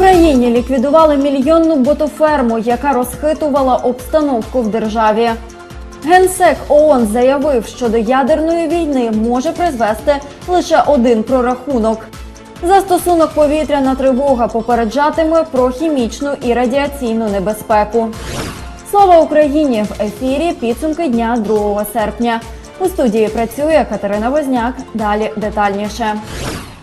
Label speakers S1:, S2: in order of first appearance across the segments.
S1: Україні ліквідували мільйонну ботоферму, яка розхитувала обстановку в державі. Генсек ООН заявив, що до ядерної війни може призвести лише один прорахунок. Застосунок повітряна тривога попереджатиме про хімічну і радіаційну небезпеку. Слава Україні! В ефірі підсумки дня 2 серпня. У студії працює Катерина Возняк. Далі детальніше.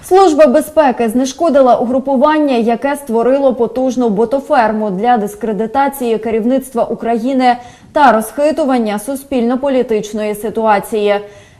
S1: Служба безпеки знешкодила угрупування, яке створило потужну ботоферму для дискредитації керівництва України та розхитування суспільно-політичної ситуації.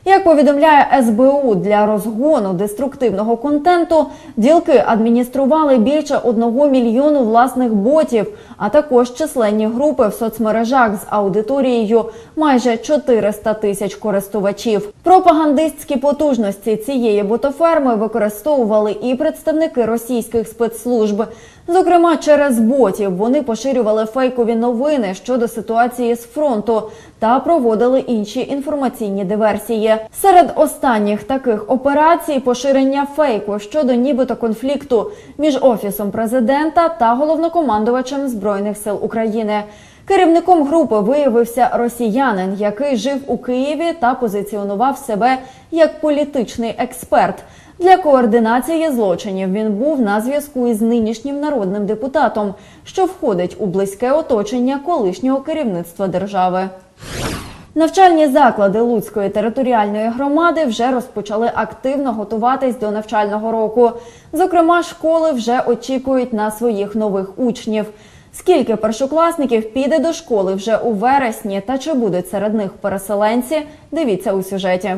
S1: Як повідомляє СБУ для розгону деструктивного контенту, ділки адміністрували більше одного мільйону власних ботів, а також численні групи в соцмережах з аудиторією майже 400 тисяч користувачів. Пропагандистські потужності цієї ботоферми використовували і представники російських спецслужб. Зокрема, через ботів вони поширювали фейкові новини щодо ситуації з фронту та проводили інші інформаційні диверсії. Серед останніх таких операцій поширення фейку щодо нібито конфлікту між офісом президента та головнокомандувачем збройних сил України. Керівником групи виявився росіянин, який жив у Києві та позиціонував себе як політичний експерт. Для координації злочинів він був на зв'язку із нинішнім народним депутатом, що входить у близьке оточення колишнього керівництва держави. Навчальні заклади Луцької територіальної громади вже розпочали активно готуватись до навчального року. Зокрема, школи вже очікують на своїх нових учнів. Скільки першокласників піде до школи вже у вересні та чи будуть серед них переселенці? Дивіться у сюжеті.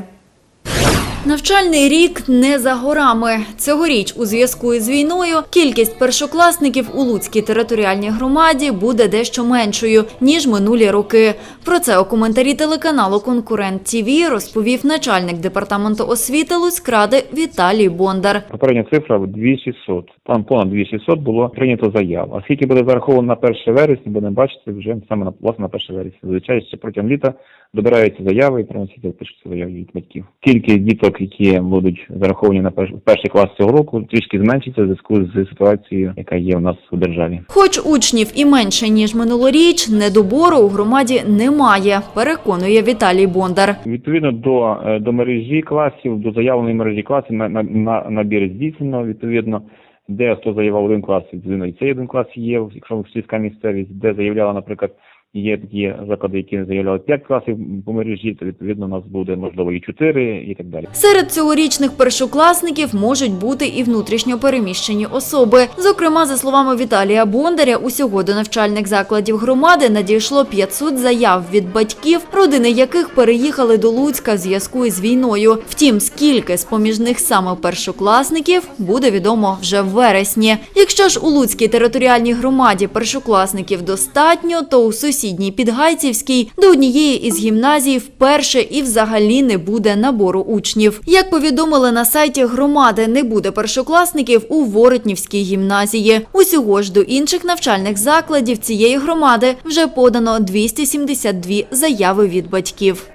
S1: Навчальний рік не за горами. Цьогоріч, у зв'язку із війною, кількість першокласників у Луцькій територіальній громаді буде дещо меншою ніж минулі роки. Про це у коментарі телеканалу Конкурент ТІВІ розповів начальник департаменту освіти Луцькради Віталій Бондар.
S2: Попередня цифра 2600. Там понад 2600 було прийнято заяв. А скільки буде зараховано на 1 вересня, будемо бачити вже саме на власне на 1 вересня. Зазвичай ще протягом літа добираються заяви і приносяться пишуться заяви від батьків. Кількість діток, які будуть зараховані на перш- перший клас цього року, трішки зменшиться в зв'язку з ситуацією, яка є в нас у державі.
S1: Хоч учнів і менше ніж минулоріч, недобору у громаді немає. Переконує Віталій Бондар.
S2: Відповідно до, е, до мережі класів, до заявленої мережі класів на, на, на набір здійснено. Відповідно, де хто заявив один клас, відповідно, і цей один клас є, якщо сільська місцевість, де заявляла, наприклад, є такі заклади, які заявляли 5 класів по мережі, то відповідно у нас буде можливо і 4 і так далі.
S1: Серед цьогорічних першокласників можуть бути і внутрішньо переміщені особи. Зокрема, за словами Віталія Бондаря, усього до навчальних закладів громади надійшло 500 заяв від батьків, родини яких переїхали до Луцька в зв'язку із війною. Втім, скільки з поміж них саме першокласників буде відомо вже в вересні. Якщо ж у Луцькій територіальній громаді першокласників достатньо, то у сусідній Підгайцівській до однієї із гімназій вперше і взагалі не буде набору учнів. Як повідомили на сайті громади, не буде першокласників у Воротнівській гімназії. Усього ж до інших навчальних закладів цієї громади вже подано 272 заяви від батьків.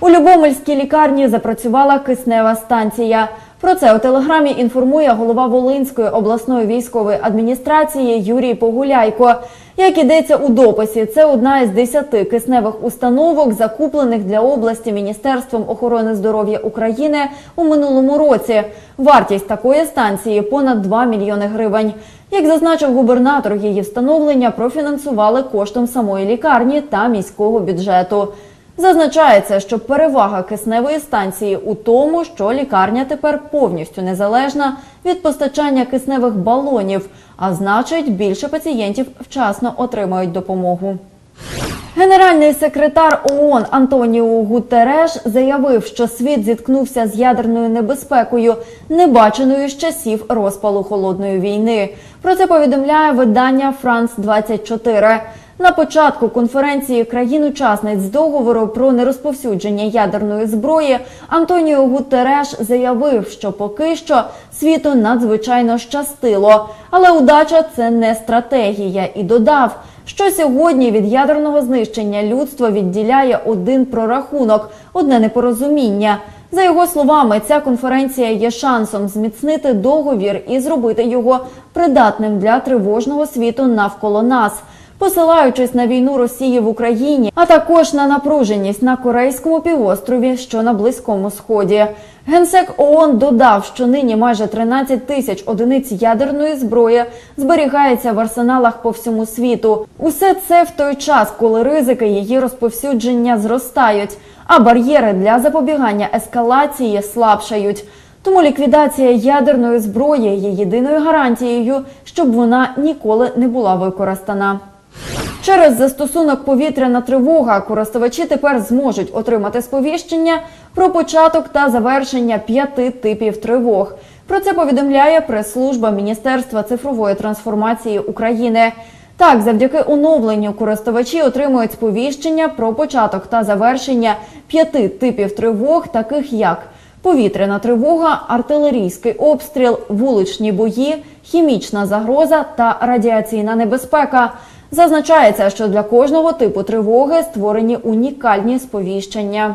S1: У Любомельській лікарні запрацювала киснева станція. Про це у телеграмі інформує голова Волинської обласної військової адміністрації Юрій Погуляйко. Як ідеться у дописі, це одна із десяти кисневих установок, закуплених для області Міністерством охорони здоров'я України у минулому році. Вартість такої станції понад 2 мільйони гривень. Як зазначив губернатор, її встановлення профінансували коштом самої лікарні та міського бюджету. Зазначається, що перевага кисневої станції у тому, що лікарня тепер повністю незалежна від постачання кисневих балонів, а значить, більше пацієнтів вчасно отримають допомогу. Генеральний секретар ООН Антоніо Гутереш заявив, що світ зіткнувся з ядерною небезпекою, небаченою з часів розпалу холодної війни. Про це повідомляє видання Франс 24 на початку конференції країн-учасниць договору про нерозповсюдження ядерної зброї Антоніо Гутереш заявив, що поки що світу надзвичайно щастило, але удача це не стратегія, і додав, що сьогодні від ядерного знищення людство відділяє один прорахунок, одне непорозуміння. За його словами, ця конференція є шансом зміцнити договір і зробити його придатним для тривожного світу навколо нас, посилаючись на війну Росії в Україні, а також на напруженість на Корейському півострові, що на Близькому Сході. Генсек ООН додав, що нині майже 13 тисяч одиниць ядерної зброї зберігається в арсеналах по всьому світу. Усе це в той час, коли ризики її розповсюдження зростають, а бар'єри для запобігання ескалації слабшають. Тому ліквідація ядерної зброї є єдиною гарантією, щоб вона ніколи не була використана. Через застосунок повітряна тривога користувачі тепер зможуть отримати сповіщення про початок та завершення п'яти типів тривог. Про це повідомляє прес-служба Міністерства цифрової трансформації України. Так, завдяки оновленню користувачі отримують сповіщення про початок та завершення п'яти типів тривог, таких як повітряна тривога, артилерійський обстріл, вуличні бої, хімічна загроза та радіаційна небезпека. Зазначається, що для кожного типу тривоги створені унікальні сповіщення.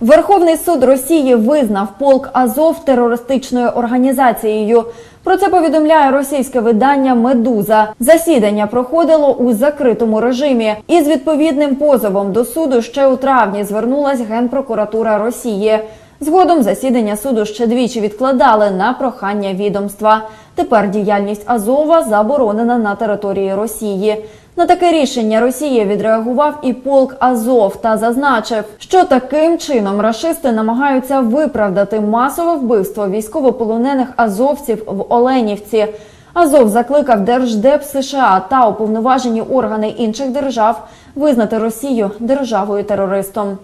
S1: Верховний суд Росії визнав полк Азов терористичною організацією. Про це повідомляє російське видання Медуза. Засідання проходило у закритому режимі. Із відповідним позовом до суду ще у травні звернулась Генпрокуратура Росії. Згодом засідання суду ще двічі відкладали на прохання відомства. Тепер діяльність Азова заборонена на території Росії. На таке рішення Росії відреагував і полк Азов та зазначив, що таким чином рашисти намагаються виправдати масове вбивство військовополонених азовців в Оленівці. Азов закликав Держдеп США та уповноважені органи інших держав визнати Росію державою терористом.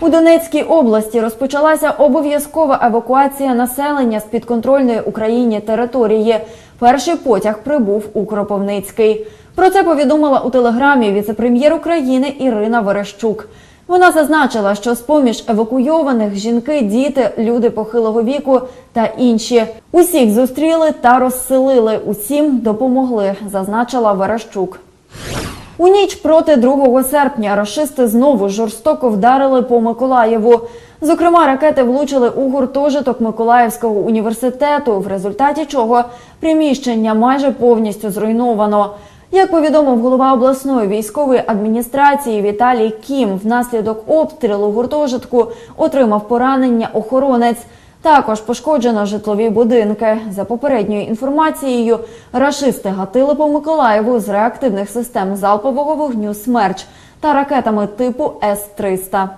S1: У Донецькій області розпочалася обов'язкова евакуація населення з підконтрольної Україні території. Перший потяг прибув у Кропивницький. Про це повідомила у телеграмі віце-прем'єр України Ірина Верещук. Вона зазначила, що з поміж евакуйованих жінки, діти, люди похилого віку та інші усіх зустріли та розселили. Усім допомогли, зазначила Верещук. У ніч проти 2 серпня рашисти знову жорстоко вдарили по Миколаєву. Зокрема, ракети влучили у гуртожиток Миколаївського університету, в результаті чого приміщення майже повністю зруйновано. Як повідомив голова обласної військової адміністрації Віталій Кім, внаслідок обстрілу гуртожитку отримав поранення охоронець. Також пошкоджено житлові будинки. За попередньою інформацією, рашисти гатили по Миколаєву з реактивних систем залпового вогню «Смерч» та ракетами типу С-300.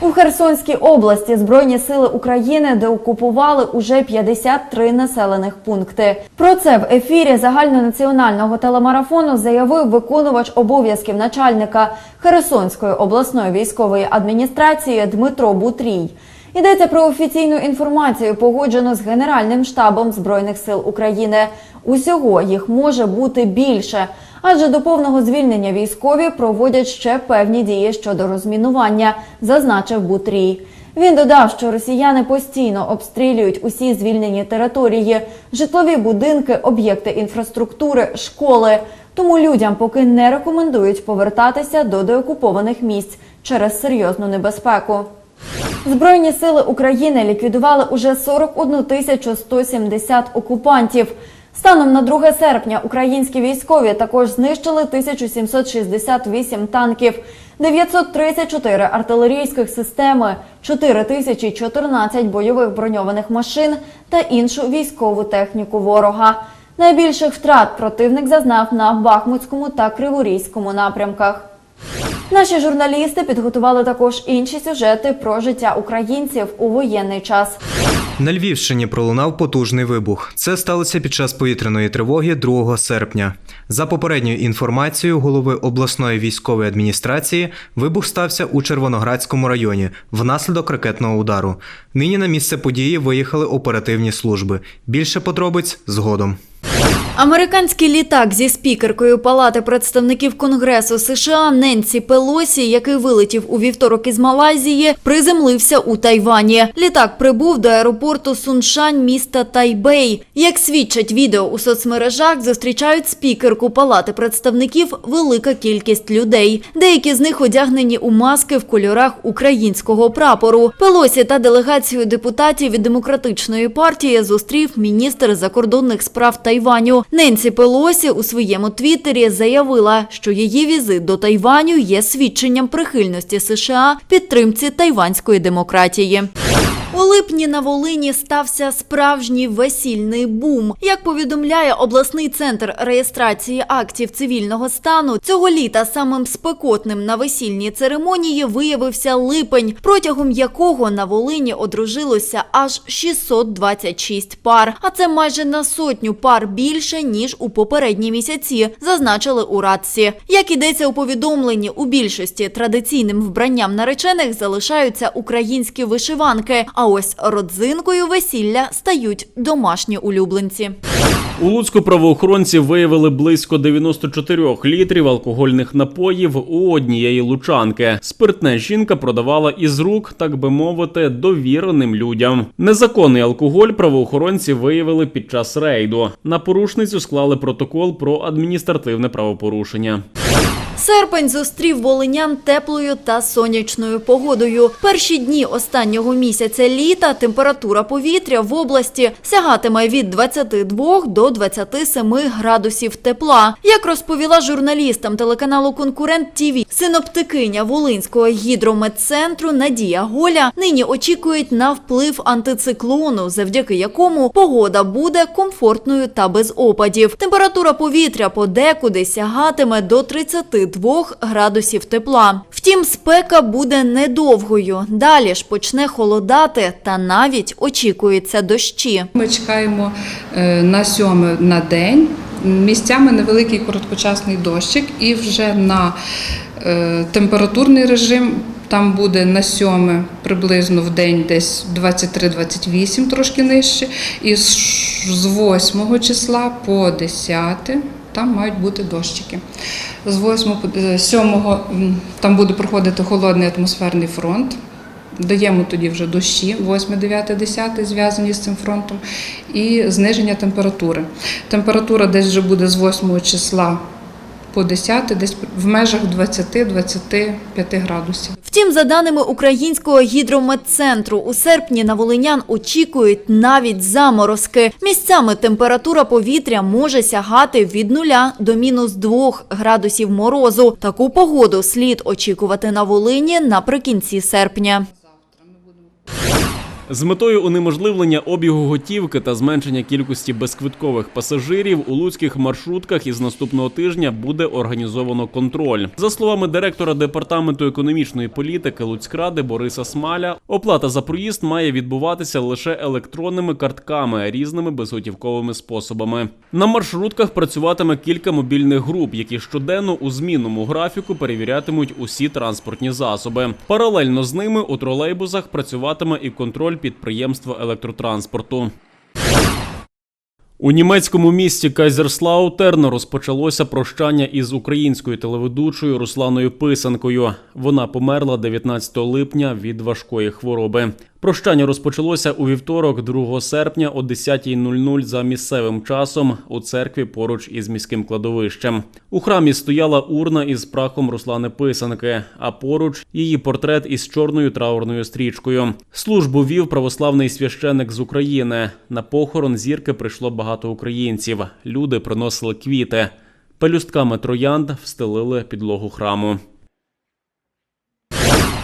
S1: У Херсонській області Збройні сили України деокупували уже 53 населених пункти. Про це в ефірі загальнонаціонального телемарафону заявив виконувач обов'язків начальника Херсонської обласної військової адміністрації Дмитро Бутрій. Йдеться про офіційну інформацію, погоджену з Генеральним штабом Збройних сил України. Усього їх може бути більше, адже до повного звільнення військові проводять ще певні дії щодо розмінування, зазначив Бутрій. Він додав, що росіяни постійно обстрілюють усі звільнені території, житлові будинки, об'єкти інфраструктури, школи. Тому людям поки не рекомендують повертатися до деокупованих місць через серйозну небезпеку. Збройні сили України ліквідували уже 41 тисячу 170 окупантів. Станом на 2 серпня українські військові також знищили 1768 танків, 934 артилерійських системи, 4014 бойових броньованих машин та іншу військову техніку ворога. Найбільших втрат противник зазнав на Бахмутському та Криворізькому напрямках. Наші журналісти підготували також інші сюжети про життя українців у воєнний час.
S3: На Львівщині пролунав потужний вибух. Це сталося під час повітряної тривоги 2 серпня. За попередньою інформацією голови обласної військової адміністрації, вибух стався у Червоноградському районі внаслідок ракетного удару. Нині на місце події виїхали оперативні служби. Більше подробиць згодом.
S1: Американський літак зі спікеркою Палати представників Конгресу США Ненсі Пелосі, який вилетів у вівторок із Малайзії, приземлився у Тайвані. Літак прибув до аеропорту Суншань міста Тайбей. Як свідчать відео у соцмережах, зустрічають спікерку Палати представників велика кількість людей. Деякі з них одягнені у маски в кольорах українського прапору. Пелосі та делегацію депутатів від демократичної партії зустрів міністр закордонних справ Тайваню. Ненсі Пелосі у своєму твіттері заявила, що її візит до Тайваню є свідченням прихильності США підтримці тайванської демократії. У липні на Волині стався справжній весільний бум. Як повідомляє обласний центр реєстрації актів цивільного стану, цього літа самим спекотним на весільній церемонії виявився липень, протягом якого на Волині одружилося аж 626 пар. А це майже на сотню пар більше ніж у попередні місяці, зазначили у Радсі. Як ідеться у повідомленні, у більшості традиційним вбранням наречених залишаються українські вишиванки. А ось родзинкою весілля стають домашні улюбленці.
S4: У Луцьку правоохоронці виявили близько 94 літрів алкогольних напоїв у однієї лучанки. Спиртне жінка продавала із рук, так би мовити, довіреним людям. Незаконний алкоголь правоохоронці виявили під час рейду. На порушницю склали протокол про адміністративне правопорушення.
S1: Серпень зустрів волинян теплою та сонячною погодою. Перші дні останнього місяця літа температура повітря в області сягатиме від 22 до 27 градусів тепла. Як розповіла журналістам телеканалу Конкурент ТІВІ, синоптикиня Волинського гідрометцентру Надія Голя нині очікують на вплив антициклону, завдяки якому погода буде комфортною та без опадів. Температура повітря подекуди сягатиме до 32 градусів тепла. Втім, спека буде недовгою. Далі ж почне холодати та навіть очікується дощі.
S5: Ми чекаємо е, на сьоме на день. Місцями невеликий короткочасний дощик, і вже на е, температурний режим там буде на сьоме приблизно в день десь 23-28, трошки нижче. І з 8 числа по 10 там мають бути дощики. З 8 по е, 7 там буде проходити холодний атмосферний фронт. Даємо тоді вже дощі 8, 9, 10 зв'язані з цим фронтом і зниження температури. Температура десь вже буде з 8 числа по 10, десь в межах 20-25 градусів.
S1: Втім, за даними Українського гідрометцентру, у серпні на волинян очікують навіть заморозки. Місцями температура повітря може сягати від 0 до мінус 2 градусів морозу. Таку погоду слід очікувати на Волині наприкінці серпня.
S4: З метою унеможливлення обігу готівки та зменшення кількості безквиткових пасажирів у луцьких маршрутках із наступного тижня буде організовано контроль. За словами директора департаменту економічної політики Луцькради Бориса Смаля, оплата за проїзд має відбуватися лише електронними картками різними безготівковими способами. На маршрутках працюватиме кілька мобільних груп, які щоденно у змінному графіку перевірятимуть усі транспортні засоби. Паралельно з ними у тролейбусах працюватиме і контроль підприємства електротранспорту. У німецькому місті Кайзерслаутерн розпочалося прощання із українською телеведучою Русланою Писанкою. Вона померла 19 липня від важкої хвороби. Прощання розпочалося у вівторок, 2 серпня о 10.00 за місцевим часом у церкві поруч із міським кладовищем. У храмі стояла урна із прахом Руслани Писанки, а поруч її портрет із чорною траурною стрічкою. Службу вів православний священик з України. На похорон зірки прийшло багато українців. Люди приносили квіти. Пелюстками троянд встелили підлогу храму.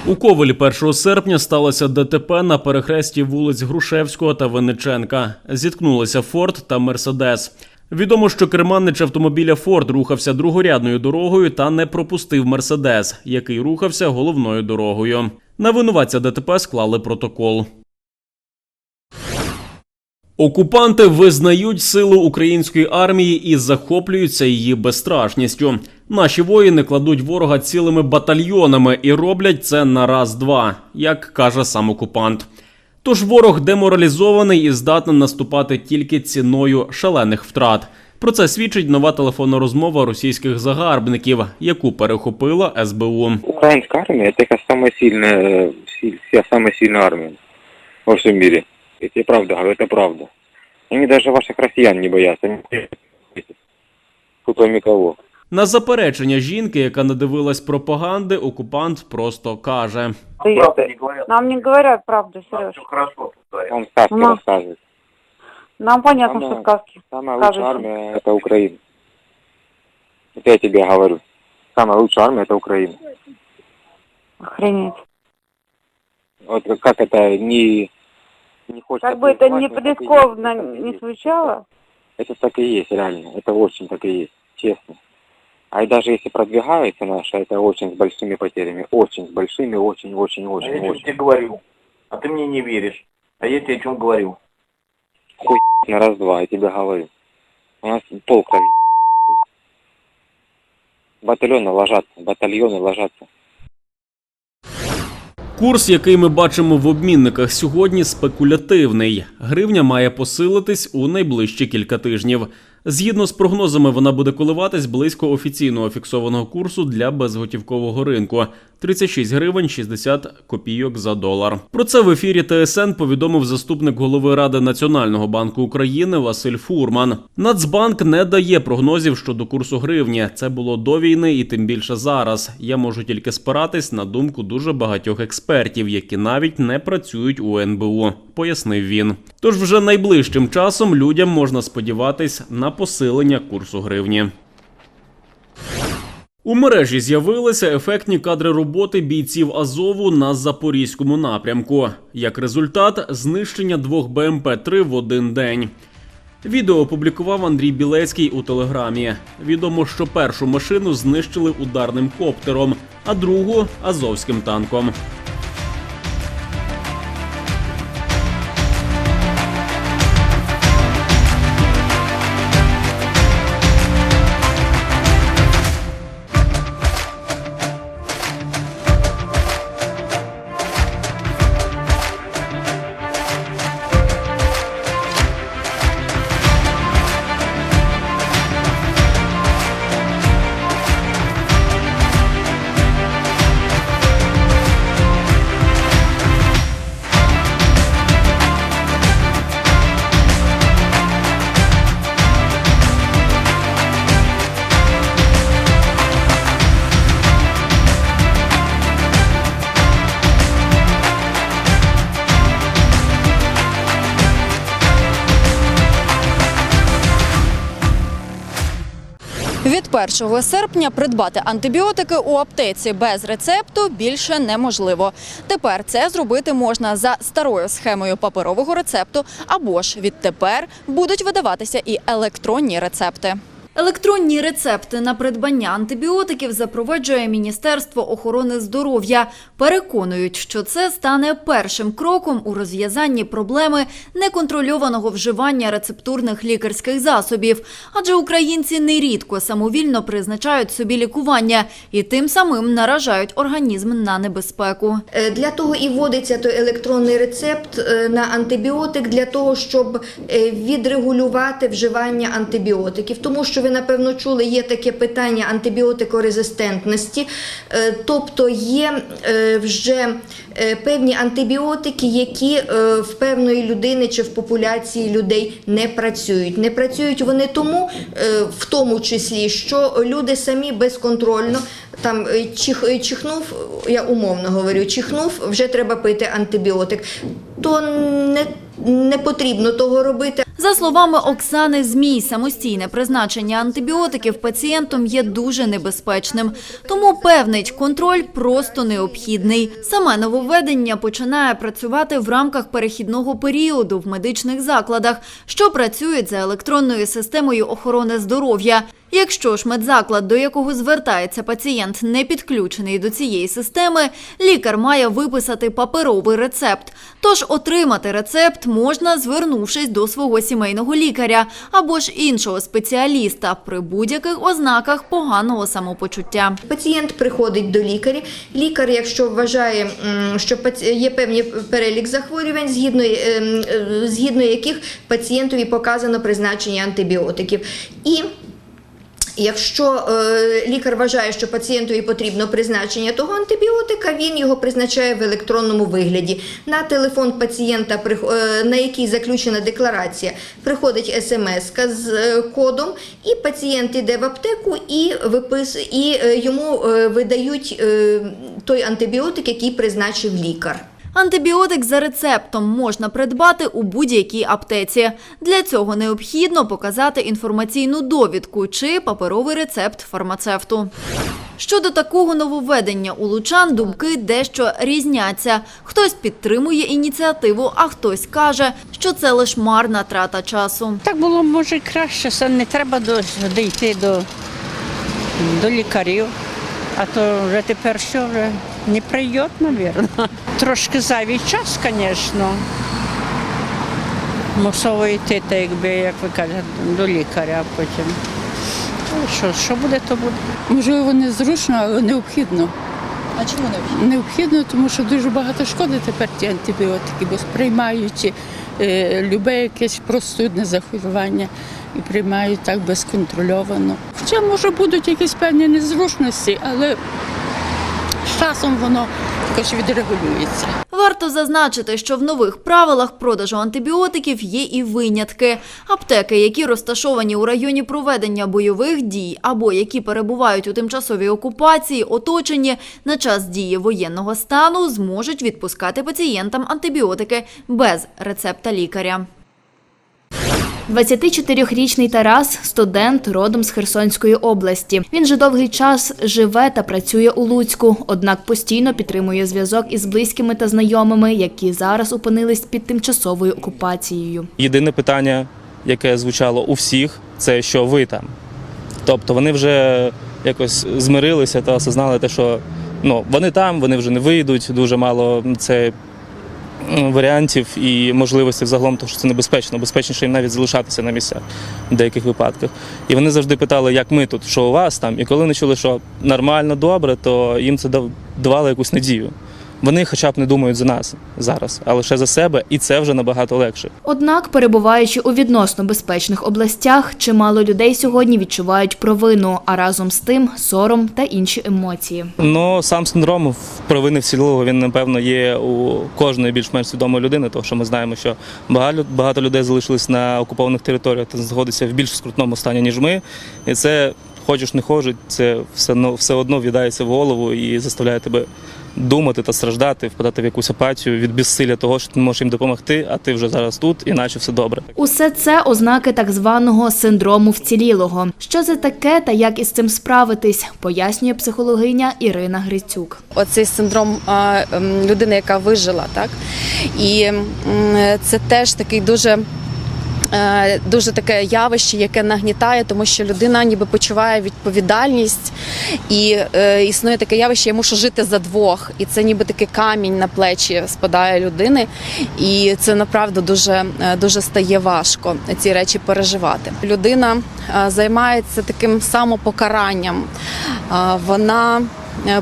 S4: У Ковелі 1 серпня сталося ДТП на перехресті вулиць Грушевського та Винниченка. Зіткнулися Форд та Мерседес. Відомо, що керманич автомобіля Форд рухався другорядною дорогою та не пропустив Мерседес, який рухався головною дорогою. На винуватця ДТП склали протокол. Окупанти визнають силу української армії і захоплюються її безстрашністю. Наші воїни кладуть ворога цілими батальйонами і роблять це на раз-два, як каже сам окупант. Тож ворог деморалізований і здатний наступати тільки ціною шалених втрат. Про це свідчить нова телефонна розмова російських загарбників, яку перехопила СБУ.
S6: Украинская армия это как самая сильная, си- вся самая сильная армия во всем мире. Я тебе правда говорю, это правда. Они даже ваших россиян не боятся. Тут кого.
S4: На заперечення жінки, яка надивилась пропаганди, окупант просто каже:
S7: Ты- Нам не говорят правду, Сереж.
S6: Он сказки
S7: Мама.
S6: рассказывает.
S7: Нам понятно,
S6: Мама.
S7: что сказки.
S6: Самая лучшая
S7: Кажется.
S6: армия это Украина. Это я тебе говорю. Самая лучшая армия это Украина.
S7: Охренеть.
S6: Вот как- как это не, не хочется
S7: Как бы это
S6: признавать,
S7: ни
S6: но так и есть,
S7: прискорбно
S6: это так и
S7: не
S6: есть.
S7: звучало,
S6: Это так и есть, реально. Это очень так и есть, честно. А и даже если продвигается наша, это очень с большими потерями. Очень с большими, очень, очень,
S8: А
S6: очень,
S8: я что
S6: очень.
S8: тебе говорю, а ты мне не веришь. А я тебе о чем говорю?
S6: На раз-два, я тебе говорю. У нас полк так Батальоны ложатся, батальоны ложатся.
S4: Курс, який ми бачимо в обмінниках сьогодні, спекулятивний. Гривня має посилитись у найближчі кілька тижнів. Згідно з прогнозами, вона буде коливатись близько офіційного фіксованого курсу для безготівкового ринку 36 гривень 60 копійок за долар. Про це в ефірі ТСН повідомив заступник голови ради Національного банку України Василь Фурман. Нацбанк не дає прогнозів щодо курсу гривні. Це було до війни і тим більше зараз. Я можу тільки спиратись на думку дуже багатьох експертів, які навіть не працюють у НБУ, пояснив він. Тож вже найближчим часом людям можна сподіватись на посилення курсу гривні. У мережі з'явилися ефектні кадри роботи бійців Азову на запорізькому напрямку. Як результат, знищення двох БМП-3 в один день. Відео опублікував Андрій Білецький у телеграмі. Відомо, що першу машину знищили ударним коптером, а другу азовським танком.
S1: 1 серпня придбати антибіотики у аптеці без рецепту більше неможливо. Тепер це зробити можна за старою схемою паперового рецепту, або ж відтепер будуть видаватися і електронні рецепти. Електронні рецепти на придбання антибіотиків запроваджує Міністерство охорони здоров'я. Переконують, що це стане першим кроком у розв'язанні проблеми неконтрольованого вживання рецептурних лікарських засобів. Адже українці нерідко самовільно призначають собі лікування і тим самим наражають організм на небезпеку.
S9: Е, Для того і вводиться той електронний рецепт е, на антибіотик для того, щоб е, відрегулювати вживання антибіотиків. Тому що ви напевно чули, є таке питання антибіотикорезистентності, Е, тобто є е, вже е, певні антибіотики, які в певної людини чи в популяції людей не працюють. Не працюють вони тому, в тому числі, що люди самі безконтрольно там чих, чихнув, я умовно говорю, чихнув, вже треба пити антибіотик. То не, не потрібно того робити.
S1: За словами Оксани Змій, самостійне призначення антибіотиків пацієнтом є дуже небезпечним, тому певний контроль просто необхідний. Саме нововведення починає працювати в рамках перехідного періоду в медичних закладах, що працюють за електронною системою охорони здоров'я. Якщо ж медзаклад, до якого звертається пацієнт, не підключений до цієї системи, лікар має виписати паперовий рецепт. Тож отримати рецепт можна, звернувшись до свого сімейного лікаря або ж іншого спеціаліста при будь-яких ознаках поганого самопочуття.
S9: Пацієнт приходить до лікаря. Лікар, якщо вважає, що є певний перелік захворювань, згідно, ем, е, згідно яких пацієнтові показано призначення антибіотиків. І Якщо е, лікар вважає, що пацієнтові потрібно призначення того антибіотика, він його призначає в електронному вигляді. На телефон пацієнта, е, на який заключена декларація, приходить смс з е, кодом, і пацієнт йде в аптеку і випис, і е, йому е, видають той антибіотик, який призначив лікар.
S1: Антибіотик за рецептом можна придбати у будь-якій аптеці. Для цього необхідно показати інформаційну довідку чи паперовий рецепт фармацевту. Щодо такого нововведення у лучан думки дещо різняться. Хтось підтримує ініціативу, а хтось каже, що це лише марна трата часу.
S10: Так було може краще, що не треба дійти до, до лікарів. А то вже тепер що вже не прийде, мабуть. Трошки зайвий час, звісно. Мусово йти, так якби, як ви кажете, до лікаря, а потім. Ну, Що, що буде, то буде.
S11: Можливо, незручно, але необхідно.
S12: А чому необхідно?
S11: Необхідно, тому що дуже багато шкоди тепер ті антибіотики, бо сприймають е, любе якесь простудне захворювання і приймають так безконтрольовано. Хоча, може, будуть якісь певні незручності, але з часом воно також відрегулюється.
S1: Варто зазначити, що в нових правилах продажу антибіотиків є і винятки. Аптеки, які розташовані у районі проведення бойових дій або які перебувають у тимчасовій окупації, оточені на час дії воєнного стану, зможуть відпускати пацієнтам антибіотики без рецепта лікаря.
S13: 24-річний Тарас студент родом з Херсонської області. Він вже довгий час живе та працює у Луцьку, однак постійно підтримує зв'язок із близькими та знайомими, які зараз опинились під тимчасовою окупацією.
S14: Єдине питання, яке звучало у всіх, це що ви там. Тобто вони вже якось змирилися та осознали те, що ну, вони там, вони вже не вийдуть, дуже мало це варіантів і можливостей взагалом, тому що це небезпечно. Безпечніше їм навіть залишатися на місцях в деяких випадках. І вони завжди питали, як ми тут, що у вас там. І коли вони чули, що нормально, добре, то їм це дав- давало якусь надію. Вони хоча б не думають за нас зараз, а лише за себе, і це вже набагато легше.
S13: Однак, перебуваючи у відносно безпечних областях, чимало людей сьогодні відчувають провину, а разом з тим сором та інші емоції.
S14: Ну, сам синдром в- провини вцілілого, він, напевно, є у кожної більш-менш свідомої людини, тому що ми знаємо, що багато, багато людей залишились на окупованих територіях та знаходяться в більш скрутному стані, ніж ми. І це, хочеш не хочеш, це все, одно- все одно в'їдається в голову і заставляє тебе думати та страждати, впадати в якусь апатію від безсилля того, що ти не можеш їм допомогти, а ти вже зараз тут, і наче все добре.
S13: Усе це ознаки так званого синдрому вцілілого. Що це таке та як із цим справитись, пояснює психологиня Ірина Грицюк.
S12: Оцей синдром а, ем, людини, яка вижила, так? І це теж такий дуже. Е, Дуже таке явище, яке нагнітає, тому що людина ніби почуває відповідальність, і е, існує таке явище, я мушу жити за двох. І це ніби такий камінь на плечі спадає людини. І це направду дуже, е, дуже стає важко ці речі переживати. Людина займається таким самопокаранням. Вона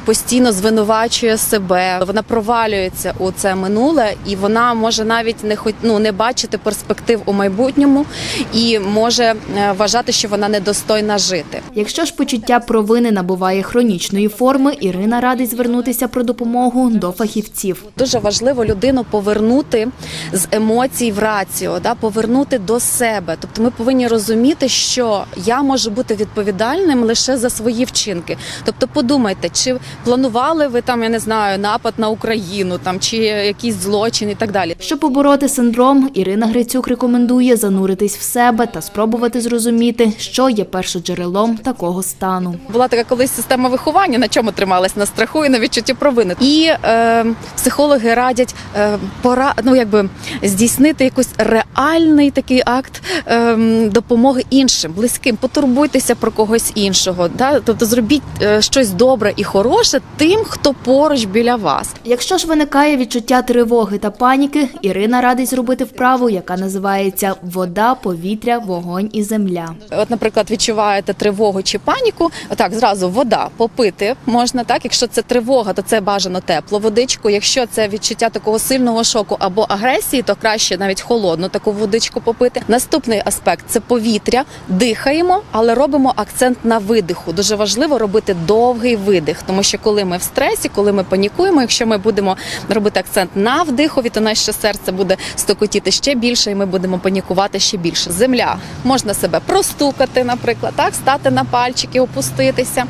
S12: постійно звинувачує себе, вона провалюється у це минуле, і вона може навіть не хот- ну, не бачити перспектив у майбутньому і може е, вважати, що вона недостойна жити.
S13: Якщо ж почуття провини набуває хронічної форми, Ірина радить звернутися про допомогу до фахівців.
S12: Дуже важливо людину повернути з емоцій в раціо, да, повернути до себе. Тобто ми повинні розуміти, що я можу бути відповідальним лише за свої вчинки. Тобто, подумайте, чи планували ви там, я не знаю, напад на Україну там чи якийсь злочин і так далі.
S13: Щоб побороти синдром, Ірина Грицюк рекомендує зануритись в себе та спробувати зрозуміти, що є першоджерелом такого стану.
S12: Була така колись система виховання, на чому трималась на страху і на відчутті провини. І е, психологи радять е, пора, ну якби здійснити якийсь реальний такий акт е, допомоги іншим, близьким. Потурбуйтеся про когось іншого. Да? Тобто зробіть е, щось добре і хороше тим, хто поруч біля вас.
S13: Якщо ж виникає відчуття тривоги та паніки, Ірина радить зробити вправу, яка називається вода, повітря, вогонь і земля.
S12: От, наприклад, відчуваєте тривогу чи паніку, отак зразу вода попити можна. Так, якщо це тривога, то це бажано теплу водичку. Якщо це відчуття такого сильного шоку або агресії, то краще навіть холодну таку водичку попити. Наступний аспект це повітря. Дихаємо, але робимо акцент на видиху. Дуже важливо робити довгий видих, тому що коли ми в стресі, коли ми панікуємо, якщо ми будемо робити акцент на вдихові, то наше серце буде стокотіти ще більше, і ми будемо панікувати ще більше. Земля можна себе простукати, наприклад, так стати на пальчики, опуститися,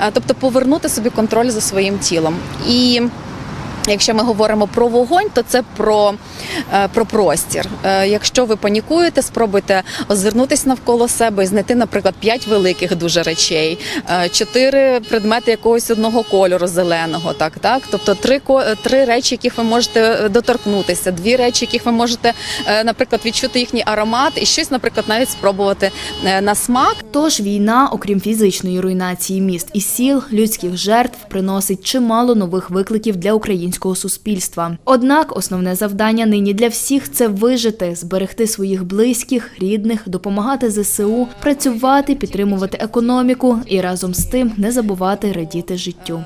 S12: Е, тобто повернути собі контроль за своїм тілом. І Якщо ми говоримо про вогонь, то це про, е, про простір. Е, Якщо ви панікуєте, спробуйте озирнутися навколо себе і знайти, наприклад, п'ять великих дуже речей, е, чотири предмети якогось одного кольору зеленого, так, так. Тобто три три речі, яких ви можете доторкнутися, дві речі, яких ви можете, наприклад, відчути їхній аромат, і щось, наприклад, навіть спробувати на смак.
S13: Тож війна, окрім фізичної руйнації міст і сіл, людських жертв приносить чимало нових викликів для українського суспільства. Однак основне завдання нині для всіх це вижити, зберегти своїх близьких, рідних, допомагати ЗСУ, працювати, підтримувати економіку і разом з тим не забувати радіти життю.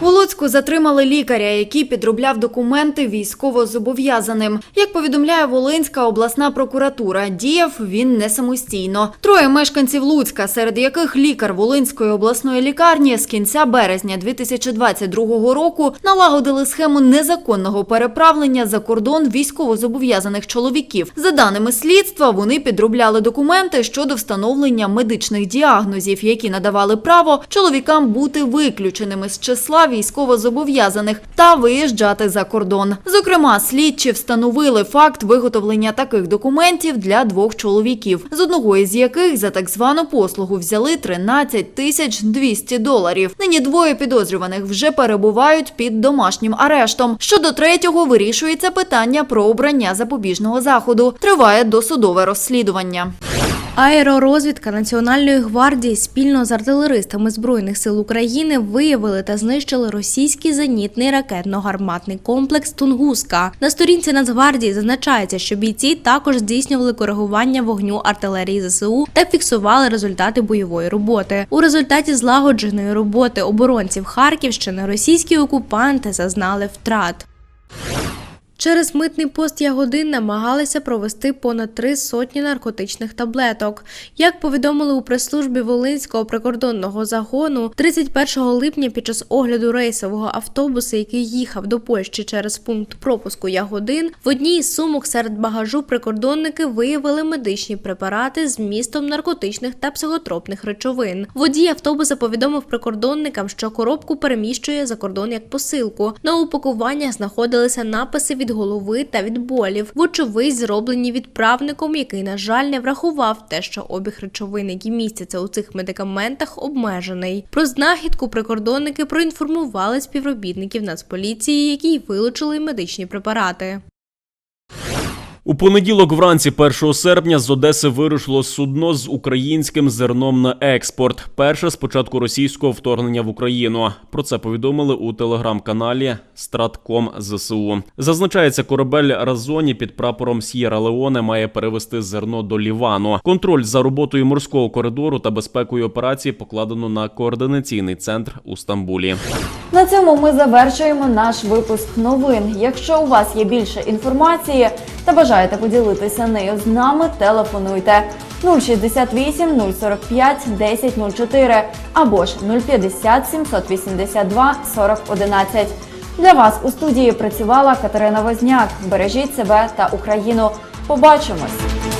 S1: У Луцьку затримали лікаря, який підробляв документи військовозобов'язаним. Як повідомляє Волинська обласна прокуратура, діяв він не самостійно. Троє мешканців Луцька, серед яких лікар Волинської обласної лікарні з кінця березня 2022 року налагодили схему незаконного переправлення за кордон військовозобов'язаних чоловіків. За даними слідства, вони підробляли документи щодо встановлення медичних діагнозів, які надавали право чоловікам бути виключеними з числа військовозобов'язаних та виїжджати за кордон. Зокрема, слідчі встановили факт виготовлення таких документів для двох чоловіків, з одного із яких за так звану послугу взяли 13 тисяч 200 доларів. Нині двоє підозрюваних вже перебувають під домашнім арештом. Щодо третього вирішується питання про обрання запобіжного заходу. Триває досудове розслідування.
S15: Аеророзвідка Національної гвардії спільно з артилеристами Збройних сил України виявили та знищили російський зенітний ракетно-гарматний комплекс Тунгуска. На сторінці Нацгвардії зазначається, що бійці також здійснювали коригування вогню артилерії ЗСУ та фіксували результати бойової роботи. У результаті злагодженої роботи оборонців Харківщини російські окупанти зазнали втрат. Через митний пост Ягодин намагалися провести понад три сотні наркотичних таблеток. Як повідомили у прес-службі Волинського прикордонного загону, 31 липня під час огляду рейсового автобуса, який їхав до Польщі через пункт пропуску Ягодин, в одній із сумок серед багажу прикордонники виявили медичні препарати з містом наркотичних та психотропних речовин. Водій автобуса повідомив прикордонникам, що коробку переміщує за кордон як посилку. На упакуваннях знаходилися написи від голови та від болів, вочевидь зроблені відправником, який, на жаль, не врахував те, що обіг речовин, які містяться у цих медикаментах, обмежений. Про знахідку прикордонники проінформували співробітників Нацполіції, які й вилучили медичні препарати.
S4: У понеділок вранці 1 серпня з Одеси вирушило судно з українським зерном на експорт. Перше з початку російського вторгнення в Україну. Про це повідомили у телеграм-каналі Стратком ЗСУ. Зазначається, корабель Разоні під прапором С'єра Леоне має перевести зерно до Лівану. Контроль за роботою морського коридору та безпекою операції покладено на координаційний центр у Стамбулі.
S1: На цьому ми завершуємо наш випуск новин. Якщо у вас є більше інформації та бажаєте поділитися нею з нами, телефонуйте 068 045 1004 або ж 050 782 40 11. Для вас у студії працювала Катерина Возняк. Бережіть себе та Україну. Побачимось!